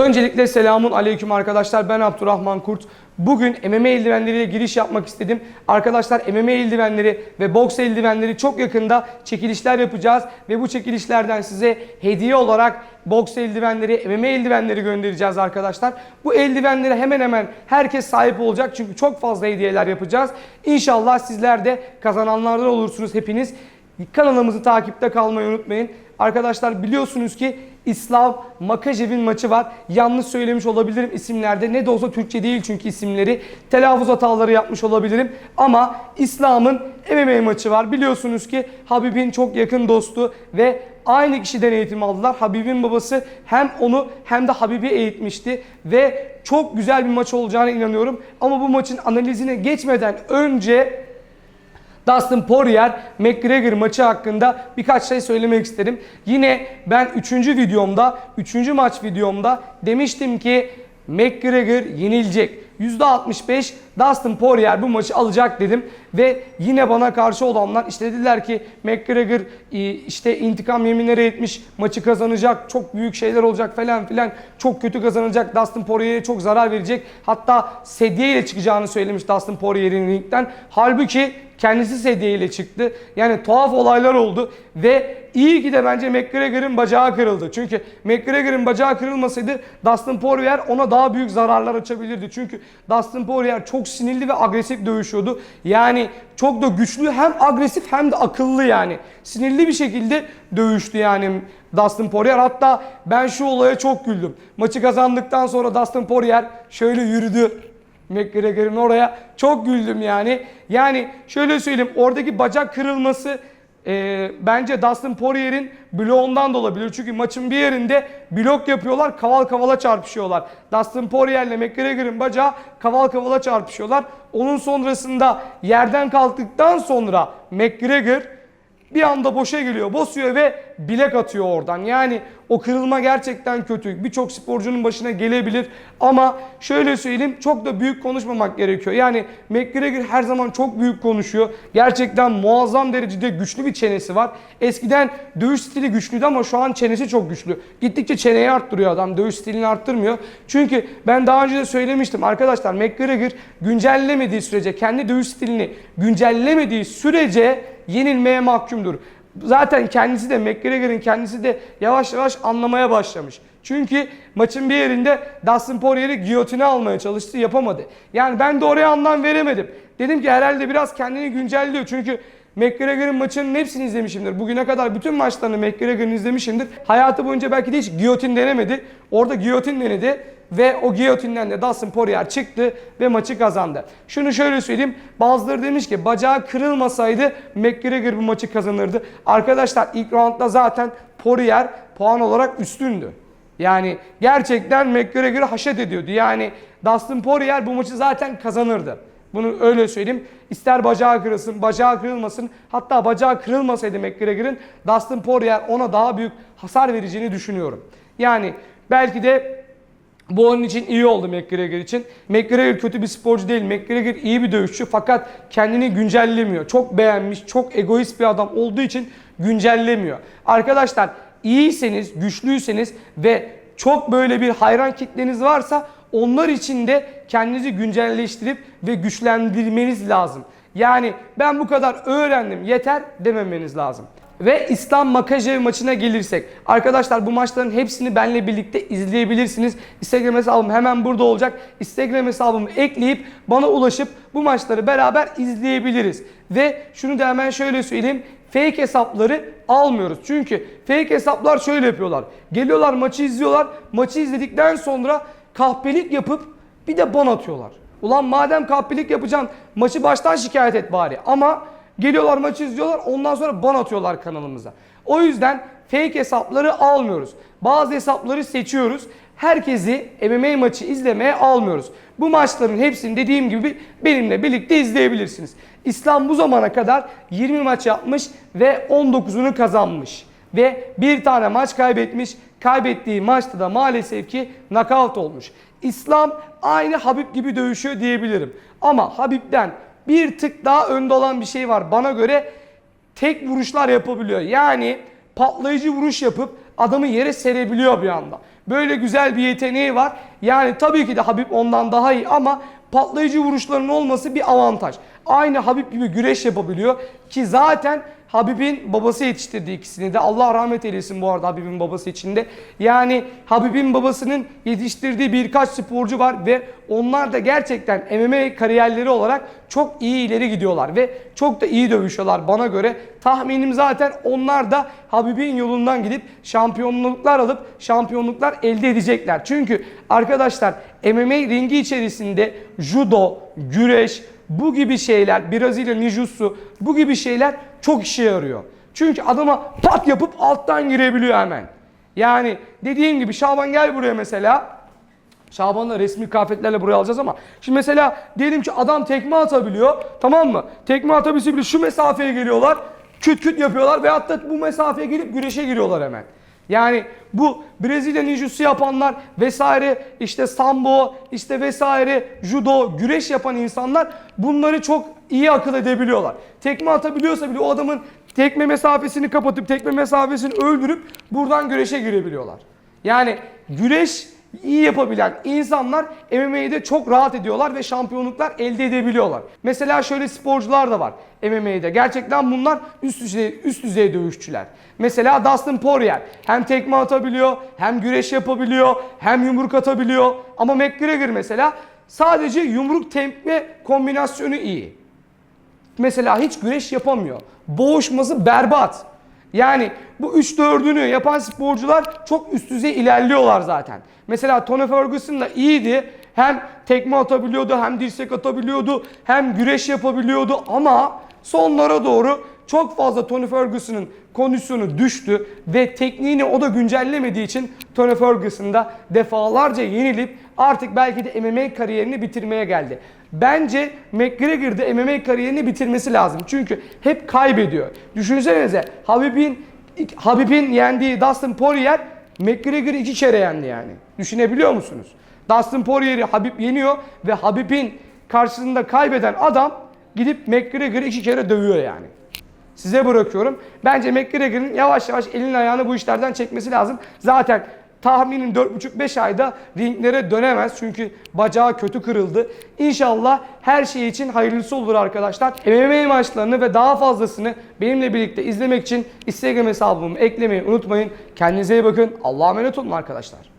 Öncelikle selamun aleyküm arkadaşlar. Ben Abdurrahman Kurt. Bugün MMA eldivenleriyle giriş yapmak istedim. Arkadaşlar MMA eldivenleri ve boks eldivenleri çok yakında çekilişler yapacağız. Ve bu çekilişlerden size hediye olarak boks eldivenleri, MMA eldivenleri göndereceğiz arkadaşlar. Bu eldivenlere hemen hemen herkes sahip olacak. Çünkü çok fazla hediyeler yapacağız. İnşallah sizler de kazananlardan olursunuz hepiniz. Kanalımızı takipte kalmayı unutmayın. Arkadaşlar biliyorsunuz ki İslam Makajev'in maçı var. Yanlış söylemiş olabilirim isimlerde. Ne de olsa Türkçe değil çünkü isimleri. Telaffuz hataları yapmış olabilirim. Ama İslam'ın MMA maçı var. Biliyorsunuz ki Habib'in çok yakın dostu ve aynı kişiden eğitim aldılar. Habib'in babası hem onu hem de Habib'i eğitmişti ve çok güzel bir maç olacağına inanıyorum. Ama bu maçın analizine geçmeden önce Dustin Poirier McGregor maçı hakkında birkaç şey söylemek isterim. Yine ben 3. videomda, 3. maç videomda demiştim ki McGregor yenilecek. %65 Dustin Poirier bu maçı alacak dedim. Ve yine bana karşı olanlar işte dediler ki McGregor e, işte intikam yeminleri etmiş maçı kazanacak çok büyük şeyler olacak falan filan çok kötü kazanacak Dustin Poirier'e çok zarar verecek. Hatta sedye ile çıkacağını söylemiş Dustin Poirier'in ringden. Halbuki kendisi sedye ile çıktı. Yani tuhaf olaylar oldu ve iyi ki de bence McGregor'ın bacağı kırıldı. Çünkü McGregor'ın bacağı kırılmasaydı Dustin Poirier ona daha büyük zararlar açabilirdi. Çünkü Dustin Poirier çok sinirli ve agresif dövüşüyordu. Yani çok da güçlü hem agresif hem de akıllı yani. Sinirli bir şekilde dövüştü yani Dustin Poirier. Hatta ben şu olaya çok güldüm. Maçı kazandıktan sonra Dustin Poirier şöyle yürüdü. McGregor'ın oraya çok güldüm yani. Yani şöyle söyleyeyim oradaki bacak kırılması e, bence Dustin Poirier'in bloğundan da olabilir. Çünkü maçın bir yerinde blok yapıyorlar, kaval kavala çarpışıyorlar. Dustin Poirier ile McGregor'ın bacağı kaval kavala çarpışıyorlar. Onun sonrasında yerden kalktıktan sonra McGregor bir anda boşa geliyor, bosuyor ve bilek atıyor oradan. Yani o kırılma gerçekten kötü. Birçok sporcunun başına gelebilir ama şöyle söyleyeyim çok da büyük konuşmamak gerekiyor. Yani McGregor her zaman çok büyük konuşuyor. Gerçekten muazzam derecede güçlü bir çenesi var. Eskiden dövüş stili güçlüydü ama şu an çenesi çok güçlü. Gittikçe çeneyi arttırıyor adam. Dövüş stilini arttırmıyor. Çünkü ben daha önce de söylemiştim arkadaşlar McGregor güncellemediği sürece kendi dövüş stilini güncellemediği sürece yenilmeye mahkumdur. Zaten kendisi de McGregor'ın kendisi de yavaş yavaş anlamaya başlamış. Çünkü maçın bir yerinde Dustin Poirier'i giyotine almaya çalıştı yapamadı. Yani ben de oraya anlam veremedim. Dedim ki herhalde biraz kendini güncelliyor. Çünkü McGregor'ın maçının hepsini izlemişimdir. Bugüne kadar bütün maçlarını McGregor'ın izlemişimdir. Hayatı boyunca belki de hiç giyotin denemedi. Orada giyotin denedi ve o giyotinden de Dustin Poirier çıktı ve maçı kazandı. Şunu şöyle söyleyeyim. Bazıları demiş ki bacağı kırılmasaydı McGregor bu maçı kazanırdı. Arkadaşlar ilk roundda zaten Poirier puan olarak üstündü. Yani gerçekten McGregor'ı haşet ediyordu. Yani Dustin Poirier bu maçı zaten kazanırdı. Bunu öyle söyleyeyim. İster bacağı kırılsın, bacağı kırılmasın. Hatta bacağı kırılmasaydı McGregor'ın Dustin Poirier ona daha büyük hasar vereceğini düşünüyorum. Yani belki de bu onun için iyi oldu McGregor için. McGregor kötü bir sporcu değil. McGregor iyi bir dövüşçü fakat kendini güncellemiyor. Çok beğenmiş, çok egoist bir adam olduğu için güncellemiyor. Arkadaşlar iyiyseniz, güçlüyseniz ve çok böyle bir hayran kitleniz varsa onlar için de kendinizi güncelleştirip ve güçlendirmeniz lazım. Yani ben bu kadar öğrendim yeter dememeniz lazım. Ve İslam Makajev maçına gelirsek. Arkadaşlar bu maçların hepsini benle birlikte izleyebilirsiniz. Instagram hesabım hemen burada olacak. Instagram hesabımı ekleyip bana ulaşıp bu maçları beraber izleyebiliriz. Ve şunu da hemen şöyle söyleyeyim. Fake hesapları almıyoruz. Çünkü fake hesaplar şöyle yapıyorlar. Geliyorlar maçı izliyorlar. Maçı izledikten sonra kahpelik yapıp bir de ban atıyorlar. Ulan madem kahpelik yapacaksın maçı baştan şikayet et bari. Ama geliyorlar maçı izliyorlar ondan sonra ban atıyorlar kanalımıza. O yüzden fake hesapları almıyoruz. Bazı hesapları seçiyoruz. Herkesi MMA maçı izlemeye almıyoruz. Bu maçların hepsini dediğim gibi benimle birlikte izleyebilirsiniz. İslam bu zamana kadar 20 maç yapmış ve 19'unu kazanmış. Ve bir tane maç kaybetmiş. Kaybettiği maçta da maalesef ki knockout olmuş. İslam aynı Habib gibi dövüşüyor diyebilirim. Ama Habib'den bir tık daha önde olan bir şey var. Bana göre tek vuruşlar yapabiliyor. Yani patlayıcı vuruş yapıp adamı yere serebiliyor bir anda. Böyle güzel bir yeteneği var. Yani tabii ki de Habib ondan daha iyi ama patlayıcı vuruşlarının olması bir avantaj. Aynı Habib gibi güreş yapabiliyor ki zaten Habib'in babası yetiştirdi ikisini de. Allah rahmet eylesin bu arada Habib'in babası için de. Yani Habib'in babasının yetiştirdiği birkaç sporcu var ve onlar da gerçekten MMA kariyerleri olarak çok iyi ileri gidiyorlar ve çok da iyi dövüşüyorlar bana göre. Tahminim zaten onlar da Habib'in yolundan gidip şampiyonluklar alıp şampiyonluklar elde edecekler. Çünkü arkadaşlar MMA ringi içerisinde judo, güreş, bu gibi şeyler, Brezilya Nijusu bu gibi şeyler çok işe yarıyor. Çünkü adama pat yapıp alttan girebiliyor hemen. Yani dediğim gibi Şaban gel buraya mesela. Şaban'la resmi kıyafetlerle buraya alacağız ama şimdi mesela diyelim ki adam tekme atabiliyor tamam mı? Tekme atabilse bile şu mesafeye geliyorlar küt küt yapıyorlar ve hatta bu mesafeye gelip güreşe giriyorlar hemen. Yani bu Brezilya ninjutsu yapanlar vesaire işte sambo işte vesaire judo güreş yapan insanlar bunları çok iyi akıl edebiliyorlar. Tekme atabiliyorsa bile o adamın tekme mesafesini kapatıp tekme mesafesini öldürüp buradan güreşe girebiliyorlar. Yani güreş iyi yapabilen insanlar MMA'de çok rahat ediyorlar ve şampiyonluklar elde edebiliyorlar. Mesela şöyle sporcular da var MMA'de. Gerçekten bunlar üst düzey, üst düzey dövüşçüler. Mesela Dustin Poirier hem tekme atabiliyor, hem güreş yapabiliyor, hem yumruk atabiliyor. Ama McGregor mesela sadece yumruk tekme kombinasyonu iyi. Mesela hiç güreş yapamıyor. Boğuşması berbat. Yani bu 3-4'ünü yapan sporcular çok üst düzey ilerliyorlar zaten. Mesela Tony Ferguson da iyiydi. Hem tekme atabiliyordu, hem dirsek atabiliyordu, hem güreş yapabiliyordu ama sonlara doğru çok fazla Tony Ferguson'ın kondisyonu düştü ve tekniğini o da güncellemediği için Tony Ferguson da defalarca yenilip artık belki de MMA kariyerini bitirmeye geldi. Bence McGregor da MMA kariyerini bitirmesi lazım. Çünkü hep kaybediyor. Düşünsenize Habib'in Habib'in yendiği Dustin Poirier McGregor'ı iki kere yendi yani. Düşünebiliyor musunuz? Dustin Poirier'i Habib yeniyor ve Habib'in karşısında kaybeden adam gidip McGregor'ı iki kere dövüyor yani. Size bırakıyorum. Bence McGregor'ın yavaş yavaş elini ayağını bu işlerden çekmesi lazım. Zaten tahminim 4,5-5 ayda ringlere dönemez. Çünkü bacağı kötü kırıldı. İnşallah her şey için hayırlısı olur arkadaşlar. MMA maçlarını ve daha fazlasını benimle birlikte izlemek için Instagram hesabımı eklemeyi unutmayın. Kendinize iyi bakın. Allah'a emanet olun arkadaşlar.